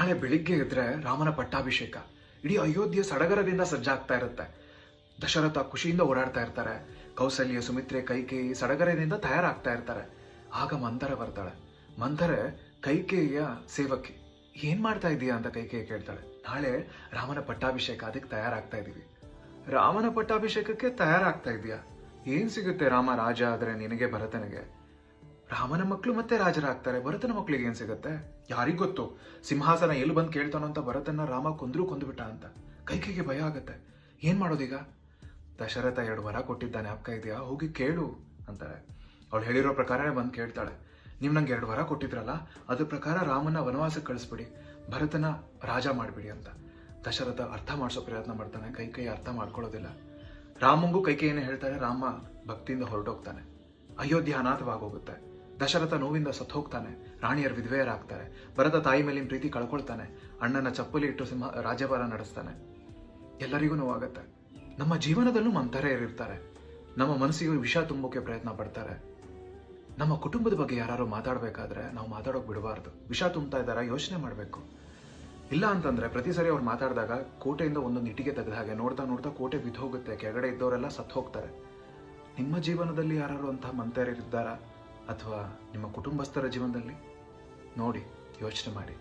ನಾಳೆ ಬೆಳಿಗ್ಗೆ ಇದ್ರೆ ರಾಮನ ಪಟ್ಟಾಭಿಷೇಕ. ಇಡೀ ಅಯೋಧ್ಯೆ ಸಡಗರದಿಂದ ಸಜ್ಜಾಗ್ತಾ ಇರುತ್ತೆ. ದಶರಥ ಖುಷಿಯಿಂದ ಓಡಾಡ್ತಾ ಇರ್ತಾರೆ. ಕೌಸಲ್ಯ, ಸುಮಿತ್ರೆ ಕೈಕೇಯಿ ಸಡಗರದಿಂದ ತಯಾರಾಗ್ತಾ ಇರ್ತಾರೆ. ಆಗ ಮಂಥರ ಬರ್ತಾಳೆ. ಮಂಥರೆ, ಕೈಕೇಯಿಯ ಸೇವಕಿ, ಏನ್ ಮಾಡ್ತಾ ಇದೀಯಾ? ಅಂತ ಕೈಕೇಯಿ ಕೇಳ್ತಾಳೆ. ನಾಳೆ ರಾಮನ ಪಟ್ಟಾಭಿಷೇಕ, ಅದಕ್ಕೆ ತಯಾರಾಗ್ತಾ ಇದೀವಿ. ರಾಮನ ಪಟ್ಟಾಭಿಷೇಕಕ್ಕೆ ತಯಾರಾಗ್ತಾ ಇದೀಯಾ? ಏನ್ ಸಿಗುತ್ತೆ ರಾಮ ರಾಜ ಆದ್ರೆ ನಿನಗೆ ಭರತನಿಗೆ? ರಾಮನ ಮಕ್ಕಳು ಮತ್ತೆ ರಾಜರಾಗ್ತಾರೆ, ಭರತನ ಮಕ್ಕಳಿಗೆ ಏನ್ ಸಿಗತ್ತೆ? ಯಾರಿಗೂ ಗೊತ್ತು? ಸಿಂಹಾಸನ ಎಲ್ಲಿ ಬಂದು ಕೇಳ್ತಾನೋ ಅಂತ ಭರತನ ರಾಮ ಕೊಂದ್ರು ಕೊಂದ್ಬಿಟ್ಟ ಅಂತ. ಕೈಕೈಗೆ ಭಯ ಆಗತ್ತೆ. ಏನ್ ಮಾಡೋದೀಗ? ದಶರಥ ಎರಡು ವರ ಕೊಟ್ಟಿದ್ದಾನೆ ಅಪ್ಕ ಇದೆಯಾ? ಹೋಗಿ ಕೇಳು ಅಂತಾರೆ. ಅವಳು ಹೇಳಿರೋ ಪ್ರಕಾರನೇ ಬಂದು ಕೇಳ್ತಾಳೆ. ನೀವು ನಂಗೆ ಎರಡು ವರ ಕೊಟ್ಟಿದ್ರಲ್ಲ, ಅದ್ರ ಪ್ರಕಾರ ರಾಮನ ವನವಾಸಕ್ಕೆ ಕಳಿಸ್ಬಿಡಿ. ಭರತನ ರಾಜ ಮಾಡಿಬಿಡಿ ಅಂತ. ದಶರಥ ಅರ್ಥ ಮಾಡಿಸೋ ಪ್ರಯತ್ನ ಮಾಡ್ತಾನೆ, ಕೈ ಕೈ ಅರ್ಥ ಮಾಡ್ಕೊಳ್ಳೋದಿಲ್ಲ. ರಾಮಂಗೂ ಕೈ ಕೈಯನ್ನೇ ಹೇಳ್ತಾರೆ ರಾಮ ಭಕ್ತಿಯಿಂದ ಹೊರಟೋಗ್ತಾನೆ. ಅಯೋಧ್ಯೆ ಅನಾಥವಾಗೋಗುತ್ತೆ. ದಶರಥ ನೋವಿಂದ ಸತ್ತು ಹೋಗ್ತಾನೆ. ರಾಣಿಯರು ವಿಧವೆಯರಾಗ್ತಾರೆ. ಭರತ ತಾಯಿ ಮೇಲಿನ ಪ್ರೀತಿ ಕಳ್ಕೊಳ್ತಾನೆ. ಅಣ್ಣನ ಚಪ್ಪಲಿ ಇಟ್ಟು ಸಿಂಹ, ರಾಜ್ಯಭಾರ ನಡೆಸ್ತಾನೆ. ಎಲ್ಲರಿಗೂ ನೋವಾಗತ್ತೆ. ನಮ್ಮ ಜೀವನದಲ್ಲೂ ಮಂಥರೆಯರಿರ್ತಾರೆ ನಮ್ಮ ಮನಸ್ಸಿಗೆ ವಿಷ ತುಂಬೋಕೆ ಪ್ರಯತ್ನ ಪಡ್ತಾರೆ. ನಮ್ಮ ಕುಟುಂಬದ ಬಗ್ಗೆ ಯಾರು ಮಾತಾಡಬೇಕಾದ್ರೆ ನಾವು ಮಾತಾಡೋಕೆ ಬಿಡಬಾರ್ದು. ವಿಷ ತುಂಬ್ತಾ ಇದ್ದಾರಾ? ಯೋಚನೆ ಮಾಡಬೇಕು. ಇಲ್ಲ ಅಂತಂದ್ರೆ ಪ್ರತಿ ಸರಿ ಅವ್ರು ಮಾತಾಡಿದಾಗ ಕೋಟೆಯಿಂದ ಒಂದೊಂದು ಇಟ್ಟಿಗೆ ತೆಗೆದ ಹಾಗೆ ನೋಡ್ತಾ ನೋಡ್ತಾ ಕೋಟೆ ಬಿದ್ದು ಹೋಗುತ್ತೆ. ಕೆಳಗಡೆ ಇದ್ದವರೆಲ್ಲ ಸತ್ತು ಹೋಗ್ತಾರೆ. ನಿಮ್ಮ ಜೀವನದಲ್ಲಿ ಯಾರು ಅಂತಹ ಮಂತರಿದ್ದಾರಾ ಅಥವಾ ನಿಮ್ಮ ಕುಟುಂಬಸ್ಥರ ಜೀವನದಲ್ಲಿ ನೋಡಿ ಯೋಚನೆ ಮಾಡಿ.